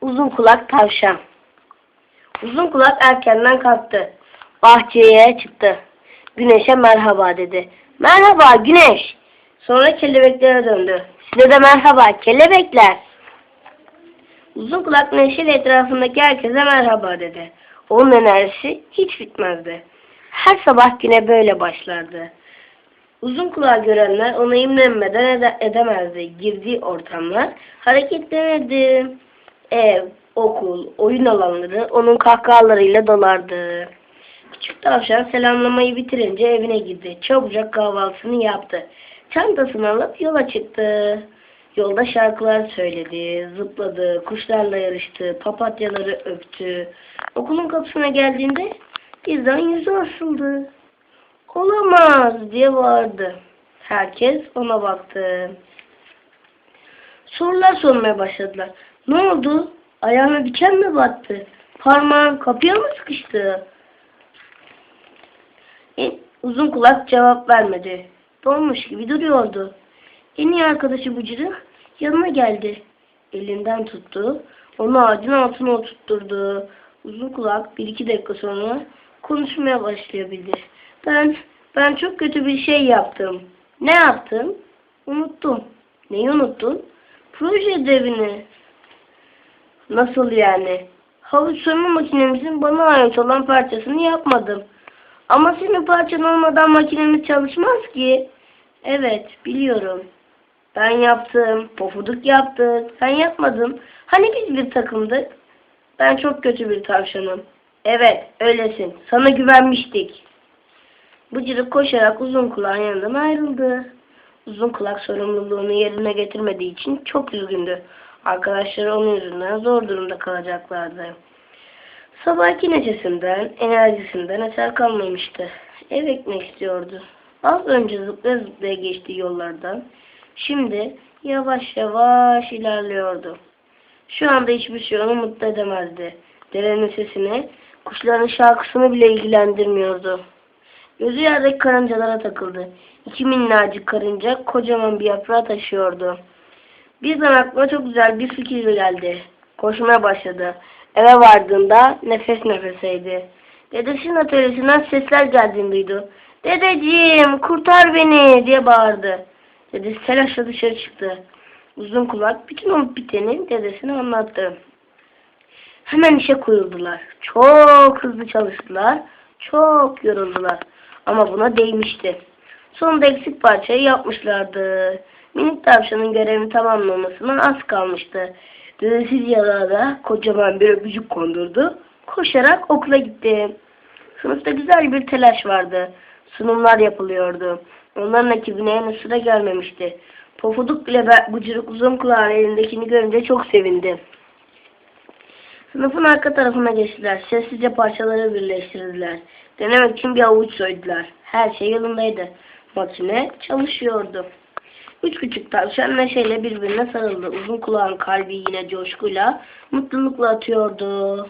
Uzun kulak tavşan. Uzun kulak erkenden kalktı. Bahçeye çıktı. Güneşe merhaba dedi. Merhaba güneş. Sonra kelebeklere döndü. Size de merhaba kelebekler. Uzun kulak neşeyle etrafındaki herkese merhaba dedi. Onun enerjisi hiç bitmezdi. Her sabah güne böyle başlardı. Uzun kulağı görenler ona imrenmeden ede- edemezdi. Girdiği ortamlar hareketlenirdi. Ev, okul, oyun alanları onun kahkahalarıyla dolardı. Küçük tavşan selamlamayı bitirince evine girdi. Çabucak kahvaltısını yaptı. Çantasını alıp yola çıktı. Yolda şarkılar söyledi, zıpladı, kuşlarla yarıştı, papatyaları öptü. Okulun kapısına geldiğinde birden yüzü asıldı. Olamaz diye bağırdı. Herkes ona baktı. Sorular sormaya başladılar. Ne oldu? Ayağına diken mi battı? Parmağın kapıya mı sıkıştı? En, uzun kulak cevap vermedi. Donmuş gibi duruyordu. En iyi arkadaşı Bıcırık yanına geldi. Elinden tuttu. Onu ağacın altına oturtturdu. Uzun kulak bir iki dakika sonra konuşmaya başlayabildi. Ben, ben çok kötü bir şey yaptım. Ne yaptın? Unuttum. Neyi unuttun? Proje ödevini. Nasıl yani? Havuç soyma makinemizin bana ait olan parçasını yapmadım. Ama senin parçan olmadan makinemiz çalışmaz ki. Evet, biliyorum. Ben yaptım, pofuduk yaptı. Sen yapmadın. Hani biz bir takımdık? Ben çok kötü bir tavşanım. Evet, öylesin. Sana güvenmiştik. Bıcırık koşarak uzun kulağın yanından ayrıldı. Uzun kulak sorumluluğunu yerine getirmediği için çok üzgündü. Arkadaşları onun yüzünden zor durumda kalacaklardı. Sabahki neşesinden, enerjisinden eser kalmamıştı. Eve gitmek istiyordu. Az önce zıplaya zıplaya geçtiği yollardan şimdi yavaş yavaş ilerliyordu. Şu anda hiçbir şey onu mutlu edemezdi. Derenin sesini, kuşların şarkısını bile ilgilendirmiyordu. Gözü yerdeki karıncalara takıldı. İki minnacık karınca kocaman bir yaprağı taşıyordu. Birden aklına çok güzel bir fikir geldi. Koşmaya başladı. Eve vardığında nefes nefeseydi. Dedesinin atölyesinden sesler geldiğini duydu. Dedeciğim kurtar beni diye bağırdı. Dedesi telaşla dışarı çıktı. Uzun kulak bütün olup biteni dedesine anlattı. Hemen işe koyuldular. Çok hızlı çalıştılar. Çok yoruldular. Ama buna değmişti. Sonunda eksik parçayı yapmışlardı. Minik tavşanın görevini tamamlamasına az kalmıştı. Dedesiz yalada kocaman bir öpücük kondurdu. Koşarak okula gitti. Sınıfta güzel bir telaş vardı. Sunumlar yapılıyordu. Onların ekibine henüz sıra gelmemişti. Pofuduk bile bıcırık uzun kulağın elindekini görünce çok sevindi. Sınıfın arka tarafına geçtiler. Sessizce parçaları birleştirdiler. Denemek için bir avuç soydular. Her şey yolundaydı. Makine çalışıyordu. Üç küçük tavşan neşeyle birbirine sarıldı. Uzun kulağın kalbi yine coşkuyla, mutlulukla atıyordu.